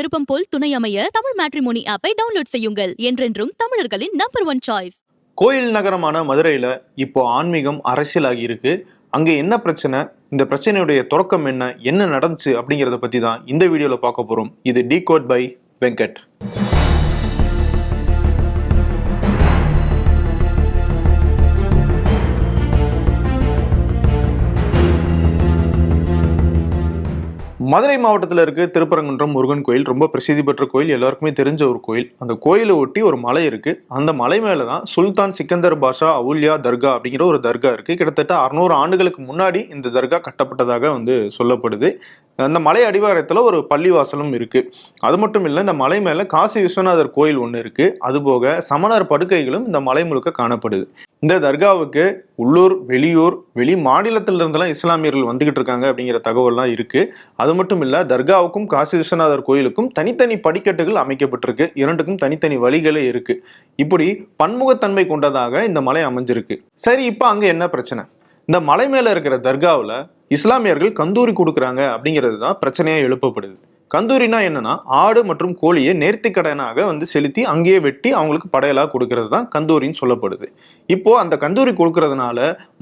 விருப்பம் போல் துணை அமைய தமிழ் மேட்ரிமோனி ஆப்பை டவுன்லோட் செய்யுங்கள். என்றென்றும் தமிழர்களின் நம்பர் ஒன் சாய்ஸ் கோயில் நகரமான மதுரையில இப்போ ஆன்மீகம் அரசியலாகி இருக்கு. அங்கே என்ன பிரச்சனை? இந்த பிரச்சனையுடைய தொடக்கம் என்ன? என்ன நடந்துச்சு அப்படிங்கிறத பற்றி தான் இந்த வீடியோவில் பார்க்க போகிறோம் இது T code by Venkat Madurai மாவட்டத்தில் இருக்க திருப்பரங்குன்றம் முருகன் கோயில். ரொம்ப பிரசித்தி பெற்ற கோயில். எல்லாருக்குமே தெரிஞ்ச ஒரு கோயில். அந்த கோயிலை ஒட்டி ஒரு மலை இருக்கு. அந்த மலை மேலே தான் சுல்தான் சிக்கந்தர் பாஷா அவுல்யா தர்கா அப்படிங்கிற ஒரு தர்கா இருக்கு. கிட்டத்தட்ட அறுநூறு ஆண்டுகளுக்கு முன்னாடி இந்த தர்கா கட்டப்பட்டதாக வந்து சொல்லப்படுது. அந்த மலை அடிவாரத்தில் ஒரு பள்ளிவாசலும் இருக்குது அது மட்டும் இல்லை இந்த மலை மேலே காசி விஸ்வநாதர் கோயில் ஒன்று இருக்குது அதுபோக சமணர் படுக்கைகளும் இந்த மலை முழுக்க காணப்படுது. இந்த தர்காவுக்கு உள்ளூர் வெளியூர் வெளி மாநிலத்தில இருந்தெல்லாம் இஸ்லாமியர்கள் வந்துகிட்டு இருக்காங்க அப்படிங்கிற தகவல்லாம் இருக்கு. அது மட்டும் இல்லை தர்காவுக்கும் காசி விஸ்வநாதர் கோயிலுக்கும் தனித்தனி படிக்கட்டுகள் அமைக்கப்பட்டிருக்கு. இரண்டுக்கும் தனித்தனி வழிகளே இருக்கு. இப்படி பன்முகத்தன்மை கொண்டதாக இந்த மலை அமைஞ்சிருக்கு. சரி இப்போ அங்கே என்ன பிரச்சனை? இந்த மலை மேலே இருக்கிற தர்காவில் இஸ்லாமியர்கள் கந்தூரி கொடுக்குறாங்க அப்படிங்கிறது தான் பிரச்சனையாக எழுப்பப்படுது. கந்தூரினா என்னன்னா ஆடு மற்றும் கோழியை நேர்த்திக்கடனாக வந்து செலுத்தி அங்கேயே வெட்டி அவங்களுக்கு படையலாக கொடுக்கறது தான் கந்தூரின்னு சொல்லப்படுது. இப்போ அந்த கந்தூரி கொடுக்கறதுனால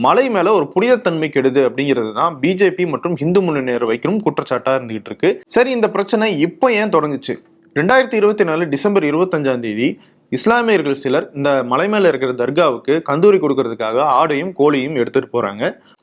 மலை மேல ஒரு புனிதத்தன்மை கெடுது அப்படிங்கிறது தான் பிஜேபி மற்றும் இந்து முன்னணியர் வைக்கணும் குற்றச்சாட்டா இருந்துகிட்டு இருக்கு. சரி இந்த பிரச்சனை இப்போ ஏன் தொடங்குச்சு? ரெண்டாயிரத்தி இருபத்தி நாலு டிசம்பர் இருபத்தஞ்சாம் தேதி இஸ்லாமியர்கள் சிலர் இந்த மலை மேல இருக்கிற தர்காவுக்கு கந்தூரி கொடுக்கறதுக்காக ஆடையும் கோழியும் எடுத்துட்டு போறாங்க.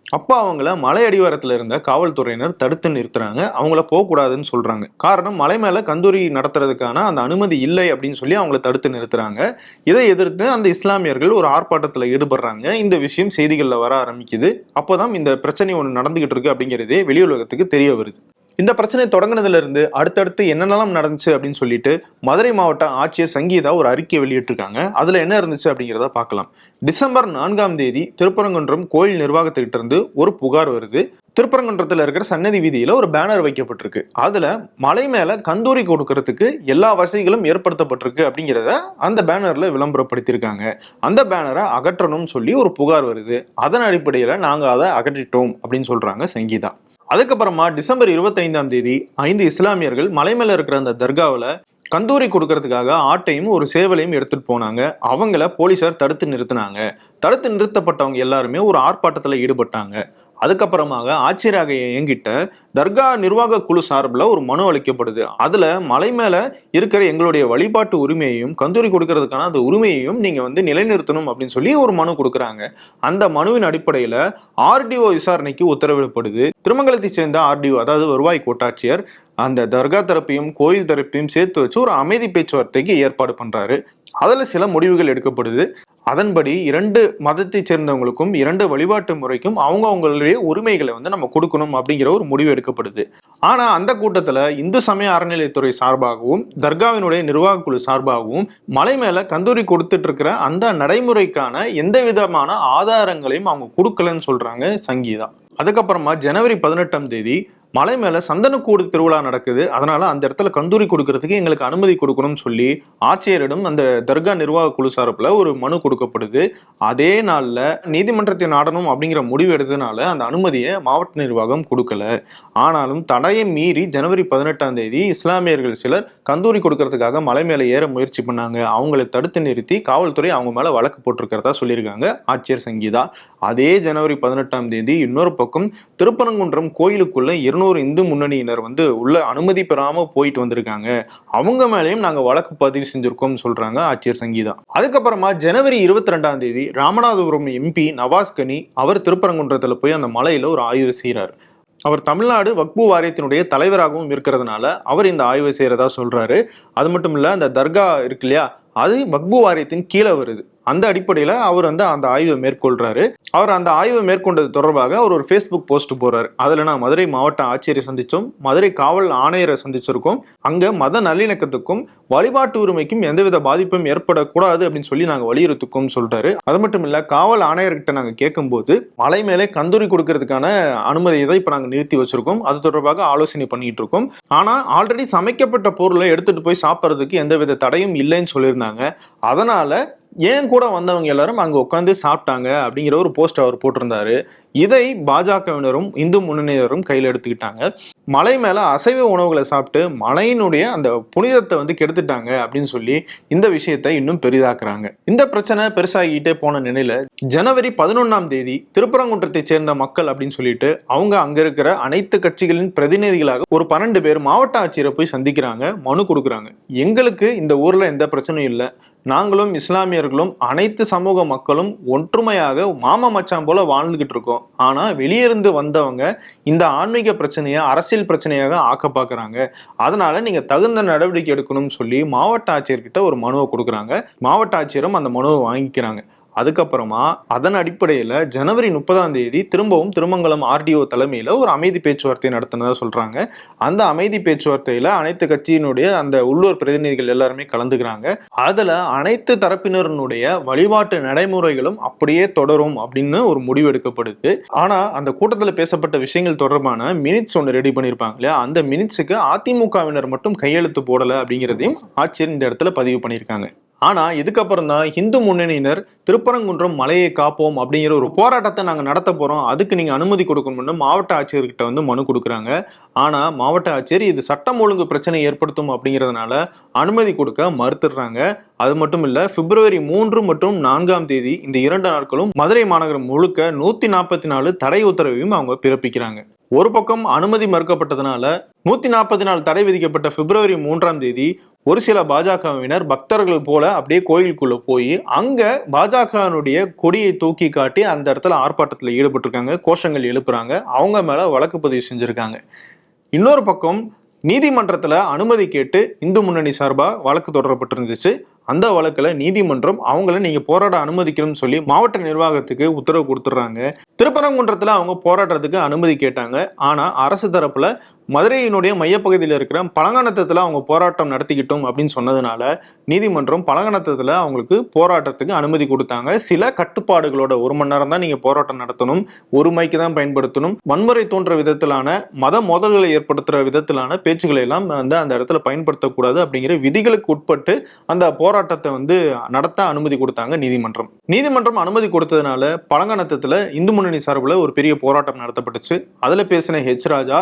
அப்போ அவங்கள மலை அடிவாரத்தில் இருந்த காவல்துறையினர் தடுத்து நிறுத்துறாங்க. அவங்கள போகக்கூடாதுன்னு சொல்கிறாங்க காரணம் மலை மேலே கந்தூரி நடத்துறதுக்கான அந்த அனுமதி இல்லை அப்படின்னு சொல்லி அவங்கள தடுத்து நிறுத்துறாங்க. இதை எதிர்த்து அந்த இஸ்லாமியர்கள் ஒரு ஆர்ப்பாட்டத்தில் ஈடுபடுறாங்க. இந்த விஷயம் செய்திகளில் வர ஆரம்பிக்குது. அப்போதான் இந்த பிரச்சனை ஒன்று நடந்துகிட்டு இருக்கு அப்படிங்கிறதே வெளி உலகத்துக்கு தெரிய வருது. இந்த பிரச்சனை தொடங்கினதுலேருந்து அடுத்தடுத்து என்னென்னலாம் நடந்துச்சு அப்படின்னு சொல்லிட்டு மதுரை மாவட்ட ஆட்சியர் சங்கீதா ஒரு அறிக்கை வெளியிட்டிருக்காங்க. அதில் என்ன இருந்துச்சு அப்படிங்கிறத பார்க்கலாம். டிசம்பர் நான்காம் தேதி திருப்பரங்குன்றம் கோயில் நிர்வாகத்துக்கிட்ட இருந்து ஒரு புகார் வருது. திருப்பரங்குன்றத்தில் இருக்கிற சன்னதி வீதியில் ஒரு பேனர் வைக்கப்பட்டிருக்கு. அதில் மலை மேலே கந்தூரி கொடுக்கறதுக்கு எல்லா வசதிகளும் ஏற்படுத்தப்பட்டிருக்கு அப்படிங்கிறத அந்த பேனரில் விளம்பரப்படுத்தியிருக்காங்க. அந்த பேனரை அகற்றணும்னு சொல்லி ஒரு புகார் வருது. அதன் அடிப்படையில் நாங்கள் அதை அகற்றிட்டோம் அப்படின்னு சொல்கிறாங்க சங்கீதா. அதுக்கப்புறமா டிசம்பர் இருபத்தைந்தாம் தேதி ஐந்து இஸ்லாமியர்கள் மலை மேல இருக்கிற அந்த தர்காவில் கந்தூரி கொடுக்கறதுக்காக ஆட்டையும் ஒரு சேவலையும் எடுத்துட்டு போனாங்க. அவங்கள போலீசார் தடுத்து நிறுத்தினாங்க. தடுத்து நிறுத்தப்பட்டவங்க எல்லாருமே ஒரு ஆர்ப்பாட்டத்தில் ஈடுபட்டாங்க. அதுக்கப்புறமாக ஆட்சியராக என்கிட்ட தர்கா நிர்வாக குழு சார்பில் ஒரு மனு அளிக்கப்படுது. அதில் மலை மேலே இருக்கிற எங்களுடைய வழிபாட்டு உரிமையையும் கந்தூரி கொடுக்கறதுக்கான அந்த உரிமையையும் நீங்கள் வந்து நிலைநிறுத்தணும் அப்படின்னு சொல்லி ஒரு மனு கொடுக்குறாங்க. அந்த மனுவின் அடிப்படையில் ஆர்டிஓ விசாரணைக்கு உத்தரவிடப்படுது. திருமங்கலத்தை சேர்ந்த ஆர்டிஓ அதாவது வருவாய் கோட்டாட்சியர் அந்த தர்கா தரப்பையும் கோயில் தரப்பையும் சேர்த்து வச்சு ஒரு அமைதி பேச்சுவார்த்தைக்கு ஏற்பாடு பண்ணுறாரு அதில் சில முடிவுகள் எடுக்கப்படுது. அதன்படி இரண்டு மதத்தை சேர்ந்தவங்களுக்கும் இரண்டு வழிபாட்டு முறைக்கும் அவங்க அவங்களுடைய உரிமைகளை வந்து நம்ம கொடுக்கணும் அப்படிங்கிற ஒரு முடிவு எடுக்கப்படுது. ஆனால் அந்த கூட்டத்தில் இந்து சமய அறநிலையத்துறை சார்பாகவும் தர்காவினுடைய நிர்வாக குழு சார்பாகவும் மலை மேலே கந்தூரி கொடுத்துட்டு இருக்கிற அந்த நடைமுறைக்கான எந்த விதமான ஆதாரங்களையும் அவங்க கொடுக்கலன்னு சொல்கிறாங்க சங்கீதா. அதுக்கப்புறமா ஜனவரி பதினெட்டாம் தேதி மலை மேலே சந்தனக்கூடு திருவிழா நடக்குது. அதனால அந்த இடத்துல கந்தூரி கொடுக்கறதுக்கு எங்களுக்கு அனுமதி கொடுக்கணும்னு சொல்லி ஆட்சியரிடம் அந்த தர்கா நிர்வாக குழு சார்பில் ஒரு மனு கொடுக்கப்படுது அதே நாளில் நீதிமன்றத்தை நாடணும் அப்படிங்கிற முடிவு எடுத்ததுனால அந்த அனுமதியை மாவட்ட நிர்வாகம் கொடுக்கல. ஆனாலும் தடையை மீறி ஜனவரி பதினெட்டாம் தேதி இஸ்லாமியர்கள் சிலர் கந்தூரி கொடுக்கறதுக்காக மலை மேலே ஏற முயற்சி பண்ணாங்க. அவங்களை தடுத்து நிறுத்தி காவல்துறை அவங்க மேலே வழக்கு போட்டிருக்கிறதா சொல்லியிருக்காங்க ஆட்சியர் சங்கீதா. அதே ஜனவரி பதினெட்டாம் தேதி இன்னொரு பக்கம் திருப்பரங்குன்றம் கோயிலுக்குள்ள இருநூறு இந்து முன்னணியினர் வந்து உள்ள அனுமதி பெறாம போயிட்டு வந்திருக்காங்க. அவங்க மேலேயும் நாங்க வழக்கு பதிவு செஞ்சிருக்கோம் சொல்றாங்க ஆட்சியர் சங்கீதா. அதுக்கப்புறமா ஜனவரி இருபத்தி ரெண்டாம் தேதி ராமநாதபுரம் எம்பி நவாஸ் கனி அவர் திருப்பரங்குன்றத்துல போய் அந்த மலையில ஒரு ஆய்வு செய்கிறார் அவர் தமிழ்நாடு வக்பு வாரியத்தினுடைய தலைவராகவும் இருக்கிறதுனால அவர் இந்த ஆய்வு செய்யறதா சொல்றாரு. அது மட்டும் இல்ல அந்த தர்கா இருக்கு இல்லையா அது வக்பு வாரியத்தின் கீழே வருது. அந்த அடிப்படையில் அவர் வந்து அந்த ஆய்வை மேற்கொள்றாரு. அவர் அந்த ஆய்வை மேற்கொண்டது தொடர்பாக அவர் ஒரு ஃபேஸ்புக் போஸ்ட் போறாரு அதில் நான் மதுரை மாவட்ட ஆட்சியரை சந்திச்சோம். மதுரை காவல் ஆணையரை சந்திச்சிருக்கோம். அங்கே மத நல்லிணக்கத்துக்கும் வழிபாட்டு உரிமைக்கும் எந்தவித பாதிப்பும் ஏற்படக்கூடாது அப்படின்னு சொல்லி நாங்கள் வலியுறுத்துக்கோம் சொல்றாரு அது மட்டும் இல்ல காவல் ஆணையர்கிட்ட நாங்கள் கேட்கும்போது மலை மேலே கந்தூரி கொடுக்கறதுக்கான அனுமதியை தான் இப்போ நாங்கள் நிறுத்தி வச்சிருக்கோம். அது தொடர்பாக ஆலோசனை பண்ணிட்டு இருக்கோம். ஆனால் ஆல்ரெடி சமைக்கப்பட்ட பொருளை எடுத்துட்டு போய் சாப்பிட்றதுக்கு எந்தவித தடையும் இல்லைன்னு சொல்லியிருந்தாங்க. அதனால ஏன் கூட வந்தவங்க எல்லாரும் அங்க உட்காந்து சாப்பிட்டாங்க அப்படிங்கிற ஒரு போஸ்ட் அவர் போட்டிருந்தாரு. இதை பாஜகவினரும் இந்து முன்னணியினரும் கையில் எடுத்துக்கிட்டாங்க. மலை மேல அசைவ உணவுகளை சாப்பிட்டு மலையினுடைய அந்த புனிதத்தை வந்து கெடுத்துட்டாங்க அப்படின்னு சொல்லி இந்த விஷயத்தை இன்னும் பெரிதாக்குறாங்க. இந்த பிரச்சனை பெருசாகிட்டே போன நிலையில ஜனவரி பதினொன்னாம் தேதி திருப்பரங்குன்றத்தை சேர்ந்த மக்கள் அப்படின்னு சொல்லிட்டு அவங்க அங்க இருக்கிற அனைத்து கட்சிகளின் பிரதிநிதிகளாக ஒரு பன்னெண்டு பேர் மாவட்ட ஆட்சியரை போய் சந்திக்கிறாங்க மனு கொடுக்குறாங்க. எங்களுக்கு இந்த ஊர்ல எந்த பிரச்சனையும் இல்லை. நாங்களும் இஸ்லாமியர்களும் அனைத்து சமூக மக்களும் ஒற்றுமையாக மாமா மச்சான் போல வாழ்ந்துகிட்டு இருக்கோம். ஆனா வெளியிருந்து வந்தவங்க இந்த ஆன்மீக பிரச்சனையை அரசியல் பிரச்சனையாக ஆக்க பாக்குறாங்க அதனால நீங்க தகுந்த நடவடிக்கை எடுக்கணும்னு சொல்லி மாவட்ட ஆட்சியர்கிட்ட ஒரு மனுவை கொடுக்குறாங்க. மாவட்ட ஆட்சியரும் அந்த மனுவை வாங்கிக்கிறாங்க. அதுக்கப்புறமா அதன் அடிப்படையில் ஜனவரி முப்பதாம் தேதி திரும்பவும் திருமங்கலம் ஆர்டிஓ தலைமையில் ஒரு அமைதி பேச்சுவார்த்தை நடத்தினதாக சொல்கிறாங்க அந்த அமைதி பேச்சுவார்த்தையில் அனைத்து கட்சியினுடைய அந்த உள்ளூர் பிரதிநிதிகள் எல்லாருமே கலந்துக்கிறாங்க. அதில் அனைத்து தரப்பினருடைய வழிபாட்டு நடைமுறைகளும் அப்படியே தொடரும் அப்படின்னு ஒரு முடிவு எடுக்கப்படுது. ஆனால் அந்த கூட்டத்தில் பேசப்பட்ட விஷயங்கள் தொடர்பான மினிட்ஸ் ஒன்று ரெடி பண்ணியிருப்பாங்க இல்லையா? அந்த மினிட்ஸுக்கு அதிமுகவினர் மட்டும் கையெழுத்து போடலை அப்படிங்கிறதையும் ஆட்சியர் இந்த இடத்துல பதிவு பண்ணியிருக்காங்க. ஆனால் இதுக்கப்புறம் தான் இந்து முன்னணியினர் திருப்பரங்குன்றம் மலையை காப்போம் அப்படிங்கிற ஒரு போராட்டத்தை நாங்கள் நடத்த போகிறோம் அதுக்கு நீங்கள் அனுமதி கொடுக்கணும்னு மாவட்ட ஆட்சியர்கிட்ட வந்து மனு கொடுக்குறாங்க. ஆனால் மாவட்ட ஆட்சியர் இது சட்டம் ஒழுங்கு பிரச்சனை ஏற்படுத்தும் அப்படிங்கிறதுனால அனுமதி கொடுக்க மறுத்துடுறாங்க. அது மட்டும் இல்லை பிப்ரவரி மூன்று மற்றும் நான்காம் தேதி இந்த இரண்டு நாட்களும் மதுரை மாநகரம் முழுக்க நூற்றி நாற்பத்தி நாலு தடை உத்தரவையும் அவங்க பிறப்பிக்கிறாங்க. ஒரு பக்கம் அனுமதி மறுக்கப்பட்டதுனால நூத்தி நாற்பத்தி நாலு தடை விதிக்கப்பட்ட பிப்ரவரி மூன்றாம் தேதி ஒரு சில பாஜகவினர் பக்தர்கள் போல அப்படியே கோயிலுக்குள்ள போய் அங்க பாஜகவினுடைய கொடியை தூக்கி காட்டி அந்த இடத்துல ஆர்ப்பாட்டத்தில் ஈடுபட்டிருக்காங்க கோஷங்கள் எழுப்புறாங்க அவங்க மேல வழக்கு பதிவு செஞ்சிருக்காங்க. இன்னொரு பக்கம் நீதிமன்றத்தில் அனுமதி கேட்டு இந்து முன்னணி சார்பாக வழக்கு தொடரப்பட்டிருந்துச்சு. அந்த வழக்கில் நீதிமன்றம் அவங்கள நீங்கள் போராட அனுமதிக்கணும்னு சொல்லி மாவட்ட நிர்வாகத்துக்கு உத்தரவு கொடுத்துட்றாங்க. திருப்பரங்குன்றத்தில் அவங்க போராடுறதுக்கு அனுமதி கேட்டாங்க. ஆனால் அரசு தரப்பில் மதுரையினுடைய மையப்பகுதியில் இருக்கிற பழங்கானத்தத்துல அவங்க போராட்டம் நடத்திக்கிட்டோம் அப்படின்னு சொன்னதுனால நீதிமன்றம் பழங்கானத்தத்துல அவங்களுக்கு போராட்டத்துக்கு அனுமதி கொடுத்தாங்க. சில கட்டுப்பாடுகளோட ஒரு மணி நேரம் தான் நீங்க போராட்டம் நடத்தணும். ஒரு மைக்கு தான் பயன்படுத்தணும். வன்முறை தோன்ற விதத்திலான மத மோதல்களை ஏற்படுத்துற விதத்திலான பேச்சுகளை எல்லாம் வந்து அந்த இடத்துல பயன்படுத்தக்கூடாது அப்படிங்கிற விதிகளுக்கு உட்பட்டு அந்த போராட்டத்தை வந்து நடத்த அனுமதி கொடுத்தாங்க நீதிமன்றம். நீதிமன்றம் அனுமதி கொடுத்ததுனால பழங்கானத்தத்துல இந்து முன்னணி சார்பில் ஒரு பெரிய போராட்டம் நடத்தப்பட்டுச்சு. அதுல பேசின ஹெச் ராஜா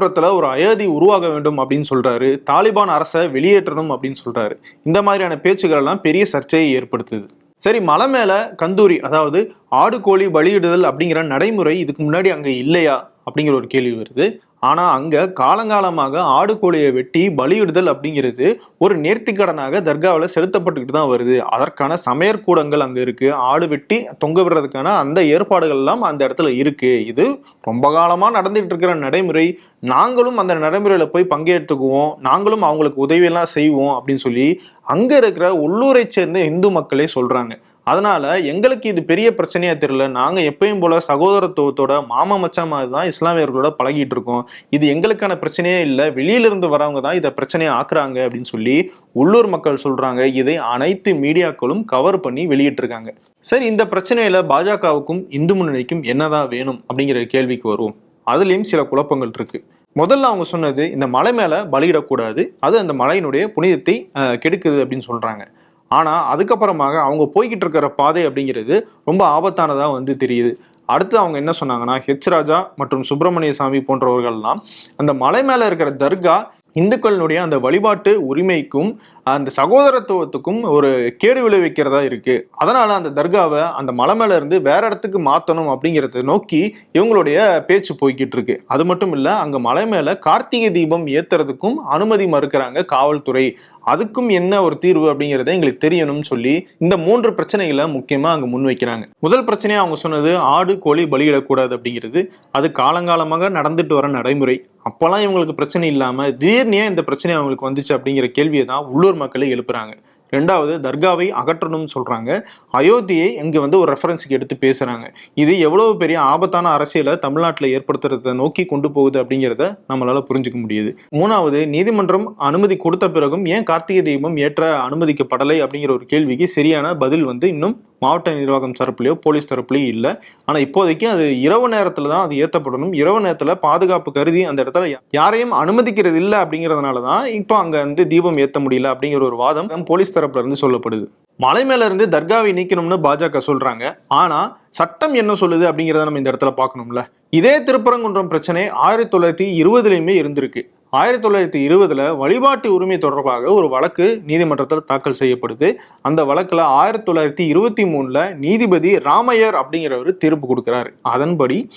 திருப்பரங்குன்றத்துல ஒரு அயோத்தி உருவாக வேண்டும் அப்படின்னு சொல்றாரு. தாலிபான் அரசை வெளியேற்றணும் அப்படின்னு சொல்றாரு. இந்த மாதிரியான பேச்சுக்கள் எல்லாம் பெரிய சர்ச்சையை ஏற்படுத்துது. சரி மலை மேல கந்தூரி அதாவது ஆடு கோழி பலியிடுதல் அப்படிங்கிற நடைமுறை இதுக்கு முன்னாடி அங்க இல்லையா அப்படிங்கிற ஒரு கேள்வி வருது. ஆனா அங்க காலங்காலமாக ஆடு கோழியை வெட்டி பலியிடுதல் அப்படிங்கிறது ஒரு நேர்த்திக்கடனாக தர்காவில் செலுத்தப்பட்டுக்கிட்டு தான் வருது. அதற்கான சமையற்கூடங்கள் அங்க இருக்கு. ஆடு வெட்டி தொங்க விடுறதுக்கான அந்த ஏற்பாடுகள் எல்லாம் அந்த இடத்துல இருக்கு. இது ரொம்ப காலமா நடந்துட்டு இருக்கிற நடைமுறை. நாங்களும் அந்த நடைமுறையில போய் பங்கேற்றுக்குவோம். நாங்களும் அவங்களுக்கு உதவியெல்லாம் செய்வோம் அப்படின்னு சொல்லி அங்க இருக்கிற உள்ளூரை சேர்ந்த இந்து மக்களே சொல்றாங்க. அதனால எங்களுக்கு இது பெரிய பிரச்சனையா தெரியல. நாங்க எப்பயும் போல சகோதரத்துவத்தோட மாமா மச்சான் மாதிரி தான் இஸ்லாமியர்களோட பழகிட்டு இருக்கோம். இது எங்களுக்கான பிரச்சனையே இல்லை. வெளியில இருந்து வரவங்க தான் இதை பிரச்சனையை ஆக்குறாங்க அப்படின்னு சொல்லி உள்ளூர் மக்கள் சொல்றாங்க. இதை அனைத்து மீடியாக்களும் கவர் பண்ணி வெளியிட்டிருக்காங்க. சரி இந்த பிரச்சனையில பாஜகவுக்கும் இந்து முன்னணிக்கும் என்னதான் வேணும் அப்படிங்கிற கேள்விக்கு வருவோம். அதுலயும் சில குழப்பங்கள் இருக்கு. முதல்ல அவங்க சொன்னது இந்த மலை மேல பலியிடக்கூடாது. அது அந்த மலையினுடைய புனிதத்தை கெடுக்குது அப்படின்னு சொல்றாங்க. ஆனால் அதுக்கப்புறமாக அவங்க போய்கிட்டு இருக்கிற பாதை அப்படிங்கிறது ரொம்ப ஆபத்தானதாக வந்து தெரியுது. அடுத்து அவங்க என்ன சொன்னாங்கன்னா ஹெச் ராஜா மற்றும் சுப்பிரமணிய சாமி போன்றவர்கள்லாம் அந்த மலை மேலே இருக்கிற தர்கா இந்துக்களினுடைய அந்த வழிபாட்டு உரிமைக்கும் அந்த சகோதரத்துவத்துக்கும் ஒரு கேடு விளைவிக்கிறதா இருக்கு. அதனால அந்த தர்காவை அந்த மலை மேல இருந்து வேற இடத்துக்கு மாத்தணும் அப்படிங்கறத நோக்கி இவங்களுடைய பேச்சு போய்கிட்டு இருக்கு அது மட்டும் இல்ல அங்க மலை மேல கார்த்திகை தீபம் ஏத்துறதுக்கும் அனுமதி மறுக்கிறாங்க காவல்துறை. அதுக்கும் என்ன ஒரு தீர்வு அப்படிங்கறத எங்களுக்கு தெரியணும்னு சொல்லி இந்த மூன்று பிரச்சனைகளை முக்கியமா அங்க முன்வைக்கிறாங்க. முதல் பிரச்சனையா அவங்க சொன்னது ஆடு கோழி பலியிடக்கூடாது அப்படிங்கிறது. அது காலங்காலமாக நடந்துட்டு வர நடைமுறை. அப்போல்லாம் இவங்களுக்கு பிரச்சனை இல்லாமல் திடீர்னு ஏன் இந்த பிரச்சனை அவங்களுக்கு வந்துச்சு அப்படிங்கிற கேள்வியை தான் உள்ளூர் மக்களே எழுப்புறாங்க. ரெண்டாவது தர்காவை அகற்றணும்னு சொல்கிறாங்க அயோத்தியை இங்கே வந்து ஒரு ரெஃபரன்ஸுக்கு எடுத்து பேசுகிறாங்க இது எவ்வளோ பெரிய ஆபத்தான அரசியலை தமிழ்நாட்டில் ஏற்படுத்துறத நோக்கி கொண்டு போகுது அப்படிங்கிறத நம்மளால் புரிஞ்சுக்க முடியுது. மூணாவது நீதிமன்றம் அனுமதி கொடுத்த பிறகும் ஏன் கார்த்திகை தீபம் ஏற்ற அனுமதிக்கப்படலை அப்படிங்கிற ஒரு கேள்விக்கு சரியான பதில் வந்து இன்னும் மாவட்ட நிர்வாகம் தரப்புலையோ போலீஸ் தரப்புலையோ இல்லை. ஆனால் இப்போதைக்கு அது இரவு நேரத்தில் தான் அது ஏற்றப்படணும் இரவு நேரத்தில் பாதுகாப்பு கருதி அந்த இடத்துல யா- யாரையும் அனுமதிக்கிறது இல்லை அப்படிங்கிறதுனால தான் இப்போ அங்கே வந்து தீபம் ஏற்ற முடியல அப்படிங்கிற ஒரு வாதம் போலீஸ் தரப்புல இருந்து சொல்லப்படுது. மலை மேல இருந்து தர்காவை நீக்கணும்னு பாஜக சொல்றாங்க. ஆனா சட்டம் என்ன சொல்லுது அப்படிங்கிறத நம்ம இந்த இடத்துல பார்க்கணும்ல. இதே திருப்பரங்குன்றம் பிரச்சனை ஆயிரத்தி தொள்ளாயிரத்தி இருபதுலையுமே இருந்திருக்கு. ஆயிரத்தி தொள்ளாயிரத்தி இருபதுல வழிபாட்டு உரிமை தொடர்பாக ஒரு வழக்கு நீதிமன்றத்தில் தாக்கல் செய்யப்படுது. அந்த வழக்குல ஆயிரத்தி தொள்ளாயிரத்தி இருபத்தி மூணுல நீதிபதி ராமையர் அப்படிங்கிறவர் தீர்ப்பு கொடுக்கிறாரு. அதன்படி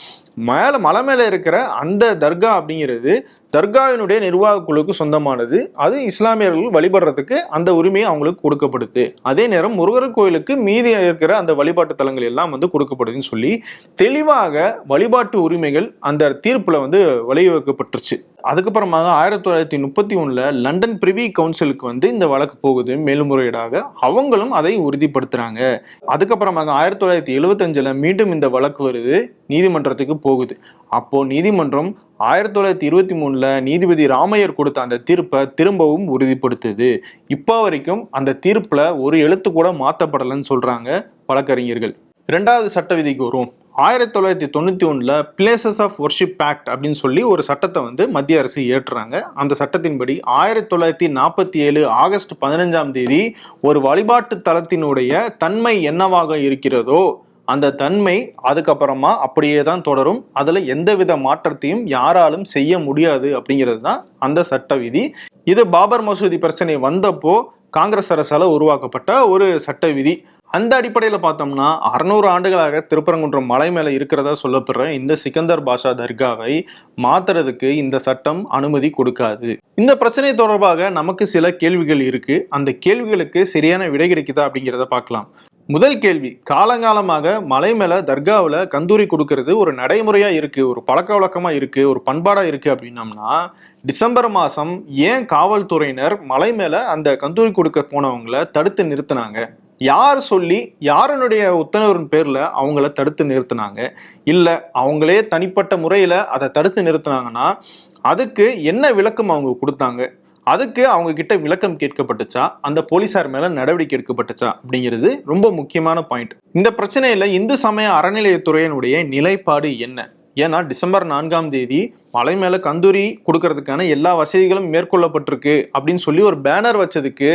மேல மலை மேல இருக்கிற அந்த தர்கா அப்படிங்கிறது தர்காவினுடைய நிர்வாக குழுக்கு சொந்தமானது. அது இஸ்லாமியர்கள் வழிபடுறதுக்கு அந்த உரிமையை அவங்களுக்கு கொடுக்கப்படுது. அதே நேரம் முருகர் கோயிலுக்கு மீதி இருக்கிற அந்த வழிபாட்டு தலங்கள் எல்லாம் வந்து கொடுக்கப்படுதுன்னு சொல்லி தெளிவாக வழிபாட்டு உரிமைகள் அந்த தீர்ப்புல வந்து வழிவகுக்கப்பட்டுருச்சு. அதுக்கப்புறமாக ஆயிரத்தி தொள்ளாயிரத்தி முப்பத்தி ஒண்ணுல லண்டன் பிரிவி கவுன்சிலுக்கு வந்து இந்த வழக்கு போகுது. மேல்முறையீடாக அவங்களும் அதை உறுதிப்படுத்துறாங்க. அதுக்கப்புறமாக ஆயிரத்தி தொள்ளாயிரத்தி எழுபத்தஞ்சில் மீண்டும் இந்த வழக்கு வருது. நீதிமன்றத்துக்கு போகுது. அப்போ நீதிமன்றம் ஆயிரத்தி தொள்ளாயிரத்தி இருபத்தி மூணுல நீதிபதி ராமையர் கொடுத்த அந்த தீர்ப்பை திரும்பவும் உறுதிப்படுத்துது. இப்போ வரைக்கும் அந்த தீர்ப்புல ஒரு எழுத்து கூட மாற்றப்படலைன்னு சொல்றாங்க வழக்கறிஞர்கள். இரண்டாவது சட்ட விதிக்கு வரும் ஆயிரத்தி தொள்ளாயிரத்தி தொண்ணூற்றி ஒன்றில் பிளேசஸ் ஆஃப் ஒர்ஷிப் ஆக்ட் அப்படின்னு சொல்லி ஒரு சட்டத்தை வந்து மத்திய அரசு ஏற்றுறாங்க அந்த சட்டத்தின்படி ஆயிரத்தி தொள்ளாயிரத்தி நாற்பத்தி ஏழு ஆகஸ்ட் பதினஞ்சாம் தேதி ஒரு வழிபாட்டு தலத்தினுடைய தன்மை என்னவாக இருக்கிறதோ அந்த தன்மை அதுக்கப்புறமா அப்படியே தான் தொடரும். அதில் எந்தவித மாற்றத்தையும் யாராலும் செய்ய முடியாது அப்படிங்கிறது தான் அந்த சட்ட விதி. இது பாபர் மசூதி பிரச்சனை வந்தப்போ காங்கிரஸ் அரசால் உருவாக்கப்பட்ட ஒரு சட்ட விதி. அந்த அடிப்படையில் பார்த்தோம்னா அறுநூறு ஆண்டுகளாக திருப்பரங்குன்றம் மலை மேலே இருக்கிறதா சொல்லப்படுற இந்த சிக்கந்தர் பாஷா தர்காவை மாத்துறதுக்கு இந்த சட்டம் அனுமதி கொடுக்காது. இந்த பிரச்சனை தொடர்பாக நமக்கு சில கேள்விகள் இருக்கு. அந்த கேள்விகளுக்கு சரியான விடை கிடைக்குதா அப்படிங்கிறத பார்க்கலாம். முதல் கேள்வி காலங்காலமாக மலை மேல தர்காவில் கந்தூரி கொடுக்கறது ஒரு நடைமுறையா இருக்கு ஒரு பழக்க வழக்கமா இருக்கு ஒரு பண்பாடா இருக்கு அப்படின்னம்னா டிசம்பர் மாசம் ஏன் காவல்துறையினர் மலை மேல அந்த கந்தூரி கொடுக்க போனவங்கள தடுத்து நிறுத்தினாங்க? யார் சொல்லி யாருனுடைய உத்தரவின் பேரில் அவங்கள தடுத்து நிறுத்தினாங்க? இல்லை அவங்களே தனிப்பட்ட முறையில் அதை தடுத்து நிறுத்தினாங்கன்னா அதுக்கு என்ன விளக்கம் அவங்க கொடுத்தாங்க? அதுக்கு அவங்க கிட்ட விளக்கம் கேட்கப்பட்டுச்சா? அந்த போலீசார் மேல நடவடிக்கை எடுக்கப்பட்டுச்சா? அப்படிங்கிறது ரொம்ப முக்கியமான பாயிண்ட் இந்த பிரச்சனையில இந்து சமய அறநிலையத்துறையினுடைய நிலைப்பாடு என்ன? ஏன்னா டிசம்பர் நான்காம் தேதி மலை மேல கந்தூரி கொடுக்கறதுக்கான எல்லா வசதிகளும் மேற்கொள்ளப்பட்டிருக்கு அப்படின்னு சொல்லி ஒரு பேனர் வச்சதுக்கு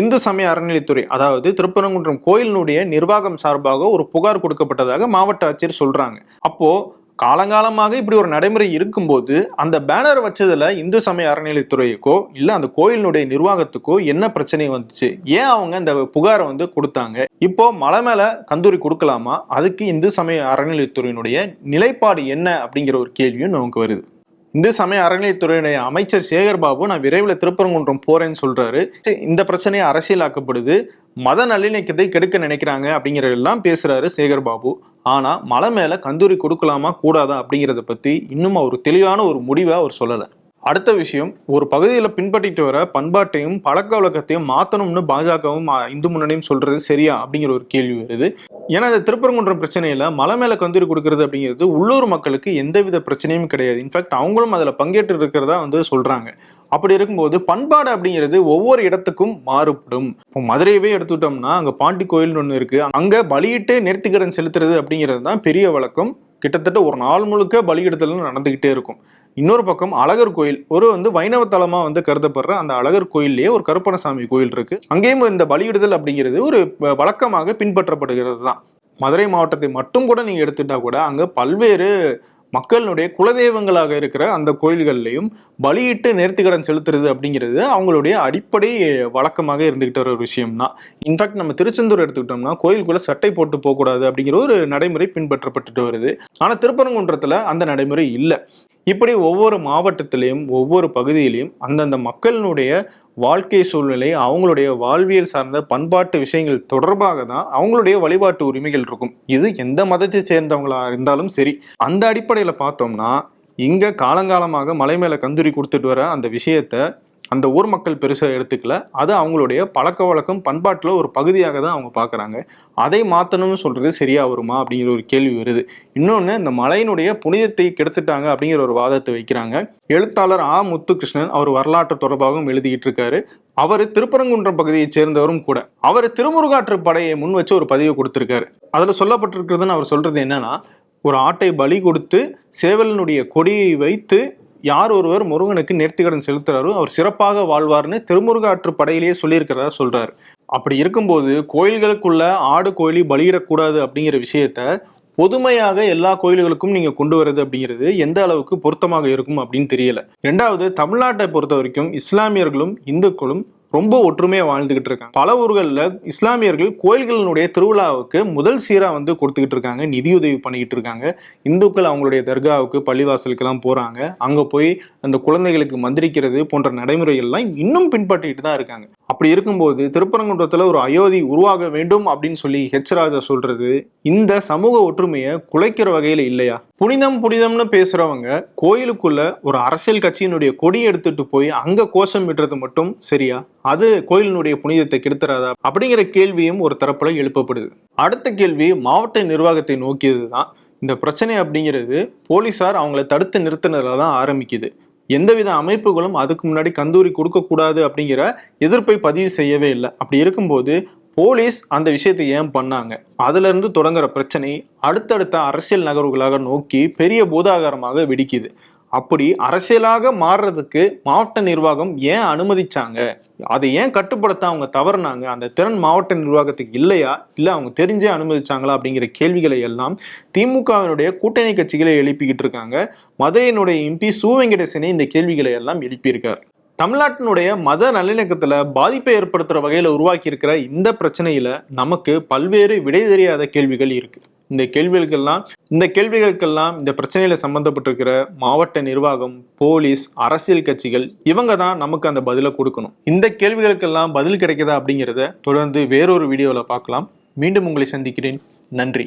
இந்து சமய அறநிலைத்துறை அதாவது திருப்பரங்குன்றம் கோயிலினுடைய நிர்வாகம் சார்பாக ஒரு புகார் கொடுக்கப்பட்டதாக மாவட்ட ஆட்சியர் சொல்றாங்க. அப்போ காலங்காலமாக இப்படி ஒரு நடைமுறை இருக்கும்போது அந்த பேனர் வச்சதுல இந்து சமய அறநிலைத்துறைக்கோ இல்ல அந்த கோயிலினுடைய நிர்வாகத்துக்கோ என்ன பிரச்சனை வந்துச்சு? ஏன் அவங்க இந்த புகாரை வந்து கொடுத்தாங்க? இப்போ மலை மேல கந்தூரி கொடுக்கலாமா? அதுக்கு இந்து சமய அறநிலைத்துறையினுடைய நிலைப்பாடு என்ன? அப்படிங்கிற ஒரு கேள்வியும் நமக்கு வருது. இந்து சமய அறநிலைத்துறையினுடைய அமைச்சர் சேகர் பாபு நான் விரைவில் திருப்பரங்குன்றம் போறேன்னு சொல்றாரு. சரி, இந்த பிரச்சனையை அரசியலாக்கப்படுது. மத நல்லிணக்கத்தை கெடுக்க நினைக்கிறாங்க அப்படிங்கிறதெல்லாம் பேசுறாரு சேகர் ஆனால் மலை மேலே கந்தூரி கொடுக்கலாமா கூடாதா அப்படிங்கிறத பற்றி இன்னும் அவர் தெளிவான ஒரு முடிவை அவர் சொல்லலை. அடுத்த விஷயம் ஒரு பகுதியில் பின்பற்றிட்டு வர பண்பாட்டையும் பழக்க வழக்கத்தையும் மாற்றணும்னு பாஜகவும் இந்து முன்னணியும் சொல்றது சரியா அப்படிங்கிற ஒரு கேள்வி வருது. ஏன்னா இந்த திருப்பரங்குன்றம் பிரச்சனையில மலை மேல கந்தூரி கொடுக்கறது அப்படிங்கிறது உள்ளூர் மக்களுக்கு எந்தவித பிரச்சனையும் கிடையாது. இன்ஃபேக்ட் அவங்களும் அதில் பங்கேற்று இருக்கிறதா வந்து சொல்றாங்க. அப்படி இருக்கும்போது பண்பாடு அப்படிங்கிறது ஒவ்வொரு இடத்துக்கும் மாறுபடும். இப்போ மதுரையவே எடுத்துட்டோம்னா அங்கே பாண்டி கோயில்னு ஒன்று இருக்கு. அங்கே பலியிட்டு நேர்த்திக்கடன் செலுத்துறது அப்படிங்கிறது தான் பெரிய வழக்கம். கிட்டத்தட்ட ஒரு நாள் முழுக்க பலியிடுதல் நடந்துகிட்டே இருக்கும். இன்னொரு பக்கம் அழகர் கோயில். ஒரு வந்து வைணவ தலமா வந்து கருதப்படுற அந்த அழகர் கோயில்லயே ஒரு கருப்பணசாமி கோயில் இருக்கு. அங்கேயும் இந்த பலியிடுதல் அப்படிங்கிறது ஒரு வழக்கமாக பின்பற்றப்படுகிறது தான் மதுரை மாவட்டத்தை மட்டும் கூட நீங்க எடுத்துட்டா கூட அங்க பல்வேறு மக்களுடைய குலதெய்வங்களாக இருக்கிற அந்த கோயில்கள்லையும் பலியிட்டு நேர்த்திக்கடன் செலுத்துறது அப்படிங்கிறது அவங்களுடைய அடிப்படை வழக்கமாக இருந்துகிட்ட ஒரு விஷயம் தான் இன்ஃபேக்ட் நம்ம திருச்செந்தூர் எடுத்துக்கிட்டோம்னா கோயிலுக்குள்ள சட்டை போட்டு போகக்கூடாது அப்படிங்கிற ஒரு நடைமுறை பின்பற்றப்பட்டுட்டு வருது. ஆனால் திருப்பரங்குன்றத்தில் அந்த நடைமுறை இல்லை. இப்படி ஒவ்வொரு மாவட்டத்திலையும் ஒவ்வொரு பகுதியிலையும் அந்தந்த மக்களினுடைய வாழ்க்கை சூழ்நிலை அவங்களுடைய வாழ்வியல் சார்ந்த பண்பாட்டு விஷயங்கள் தொடர்பாக தான் அவங்களுடைய வழிபாட்டு உரிமைகள் இருக்கும். இது எந்த மதத்தை சேர்ந்தவங்களா இருந்தாலும் சரி. அந்த அடிப்படையில் பார்த்தோம்னா இங்க காலங்காலமாக மலை மேல கந்தூரி கொடுத்துட்டு வர அந்த விஷயத்த அந்த ஊர் மக்கள் பெருசாக எடுத்துக்கல. அது அவங்களுடைய பழக்க வழக்கம் பண்பாட்டில் ஒரு பகுதியாக தான் அவங்க பார்க்குறாங்க அதை மாற்றணும்னு சொல்கிறது சரியாக வருமா அப்படிங்கிற ஒரு கேள்வி வருது. இன்னொன்று இந்த மலையினுடைய புனிதத்தை கெடுத்துட்டாங்க அப்படிங்கிற ஒரு வாதத்தை வைக்கிறாங்க. எழுத்தாளர் ஆ. முத்துகிருஷ்ணன் அவர் வரலாற்று தொடர்பாகவும் எழுதிக்கிட்டு இருக்காரு. அவர் திருப்பரங்குன்றம் பகுதியைச் சேர்ந்தவரும் கூட. அவர் திருமுருகாற்று படையை முன் வச்சு ஒரு பதிவை கொடுத்துருக்காரு. அதில் சொல்லப்பட்டிருக்கிறதுன்னு அவர் சொல்கிறது என்னன்னா ஒரு ஆட்டை பலி கொடுத்து சேவலனுடைய கொடியை வைத்து யார் ஒருவர் முருகனுக்கு நேர்த்திக்கடன் செலுத்துறாரோ அவர் சிறப்பாக வாழ்வார்னு திருமுருகாற்று படையிலேயே சொல்லியிருக்கிறதா சொல்றாரு. அப்படி இருக்கும்போது கோயில்களுக்குள்ள ஆடு கோயிலி பலியிடக்கூடாது அப்படிங்கிற விஷயத்த பொதுமையாக எல்லா கோயில்களுக்கும் நீங்க கொண்டு வரது அப்படிங்கிறது எந்த அளவுக்கு பொருத்தமாக இருக்கும் அப்படின்னு தெரியல. ரெண்டாவது தமிழ்நாட்டை பொறுத்த வரைக்கும் இஸ்லாமியர்களும் இந்துக்களும் ரொம்ப ஒற்றுமையா வாழ்ந்துகிட்டு இருக்காங்க. பல ஊர்களில் இஸ்லாமியர்கள் கோயில்களினுடைய திருவிழாவுக்கு முதல் சீரா வந்து கொடுத்துக்கிட்டு இருக்காங்க நிதியுதவி பண்ணிக்கிட்டு இருக்காங்க. இந்துக்கள் அவங்களுடைய தர்காவுக்கு பள்ளிவாசலுக்கெல்லாம் போறாங்க. அங்க போய் அந்த குழந்தைகளுக்கு மந்திரிக்கிறது போன்ற நடைமுறைகள்லாம் இன்னும் பின்பற்றிட்டு தான் இருக்காங்க. அப்படி இருக்கும்போது திருப்பரங்குன்றத்தில் ஒரு அயோத்தி உருவாக வேண்டும் அப்படின்னு சொல்லி ஹெச் ராஜா சொல்றது இந்த சமூக ஒற்றுமையை குலைக்கிற வகையில் இல்லையா? புனிதம் புனிதம்னு பேசுறவங்க கோயிலுக்குள்ள ஒரு அரசியல் கட்சியினுடைய கொடி எடுத்துட்டு போய் அங்க கோஷம் விடுறது மட்டும் சரியா? அது கோயிலினுடைய புனிதத்தை கெடுத்துறாதா? அப்படிங்கிற கேள்வியும் ஒரு தரப்புல எழுப்பப்படுது. அடுத்த கேள்வி மாவட்ட நிர்வாகத்தை நோக்கியது தான் இந்த பிரச்சனை அப்படிங்கிறது போலீசார் அவங்கள தடுத்து நிறுத்தினதுல தான் ஆரம்பிக்குது. எந்தவித அமைப்புகளும் அதுக்கு முன்னாடி கந்தூரி கொடுக்கக்கூடாது அப்படிங்கிற எதிர்ப்பை பதிவு செய்யவே இல்லை. அப்படி இருக்கும்போது போலீஸ் அந்த விஷயத்தை ஏன் பண்ணாங்க? அதுல இருந்து தொடங்குற பிரச்சனை அடுத்தடுத்த அரசியல் நகர்வுகளாக நோக்கி பெரிய பூதாகாரமாக வெடிக்குது. அப்படி அரசியலாக மாறுறதுக்கு மாவட்ட நிர்வாகம் ஏன் அனுமதிச்சாங்க? அதை ஏன் கட்டுப்படுத்த அவங்க தவறுனாங்க? அந்த திறன் மாவட்ட நிர்வாகத்துக்கு இல்லையா? இல்ல அவங்க தெரிஞ்சே அனுமதிச்சாங்களா? அப்படிங்கிற கேள்விகளை எல்லாம் திமுகவினுடைய கூட்டணி கட்சிகளை எழுப்பிக்கிட்டு இருக்காங்க. மதுரையினுடைய எம்பி சு வெங்கடேசனே இந்த கேள்விகளை எல்லாம் எழுப்பியிருக்கார். தமிழ்நாட்டினுடைய மத நல்லிணக்கத்துல பாதிப்பை ஏற்படுத்துற வகையில உருவாக்கி இருக்கிற இந்த பிரச்சனையில நமக்கு பல்வேறு விடை தெரியாத கேள்விகள் இருக்கு. இந்த கேள்விகளுக்கெல்லாம் இந்த கேள்விகளுக்கெல்லாம் இந்த பிரச்சனையில சம்பந்தப்பட்டிருக்கிற மாவட்ட நிர்வாகம் போலீஸ் அரசியல் கட்சிகள் இவங்க தான் நமக்கு அந்த பதிலை கொடுக்கணும். இந்த கேள்விகளுக்கெல்லாம் பதில் கிடைக்குதா அப்படிங்கிறத தொடர்ந்து வேறொரு வீடியோவில் பார்க்கலாம். மீண்டும் உங்களை சந்திக்கிறேன். நன்றி.